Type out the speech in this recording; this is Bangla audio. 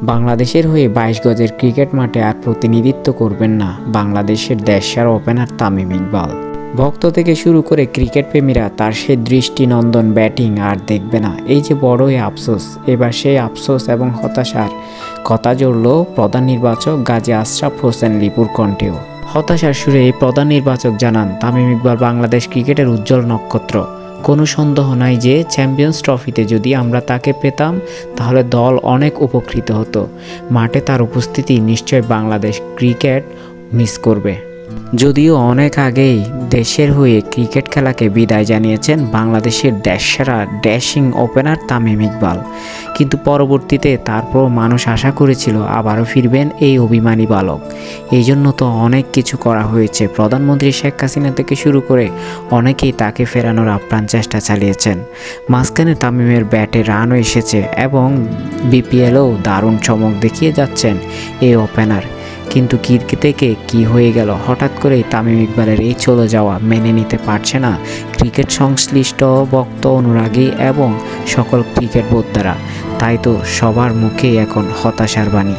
বাংলাদেশের হয়ে বাইশ গজের ক্রিকেট মাঠে আর প্রতিনিধিত্ব করবেন না বাংলাদেশের দেশার ওপেনার তামিম ইকবাল। ভক্ত থেকে শুরু করে ক্রিকেট প্রেমীরা তার সেই দৃষ্টিনন্দন ব্যাটিং আর দেখবে না। এই যে বড়ই আফসোস। এবার সেই আফসোস এবং হতাশার কথা জড়ল প্রধান নির্বাচক গাজী আশরাফ হোসেন লিপুর কণ্ঠেও। হতাশার সুরে এই প্রধান নির্বাচক জানান, তামিম ইকবাল বাংলাদেশ ক্রিকেটের উজ্জ্বল নক্ষত্র। কোনো সন্দেহ নাই যে চ্যাম্পিয়ন্স ট্রফিতে যদি আমরা তাকে পেতাম, তাহলে দল অনেক উপকৃত হতো। মাঠে তার উপস্থিতি নিশ্চয় বাংলাদেশ ক্রিকেট মিস করবে। যদিও অনেক আগেই দেশের হয়ে ক্রিকেট খেলাকে বিদায় জানিয়েছেন বাংলাদেশের দেশসেরা ড্যাশিং ওপেনার তামিম ইকবাল। কিন্তু পরবর্তীতে তারপর মানুষ আশা করেছিল আবারও ফিরবেন এই অভিমানী বালক। এই জন্য তো অনেক কিছু করা হয়েছে। প্রধানমন্ত্রী শেখ হাসিনা থেকে শুরু করে অনেকেই তাকে ফেরানোর আপ্রাণ চেষ্টা চালিয়েছেন। মাঝখানে তামিমের ব্যাটে রানও এসেছে এবং বিপিএলও দারুণ চমক দেখিয়ে যাচ্ছেন এই ওপেনার। কিন্তু কি থেকে কি হয়ে গেল? হঠাৎ করে তামিম ইকবালের এই চলে যাওয়া মেনে নিতে পারছে না। ক্রিকেট সংশ্লিষ্ট ভক্ত অনুরাগী এবং সকল ক্রিকেট বোদ্ধারা। তাই তো সবার মুখে এখন হতাশার বাণী।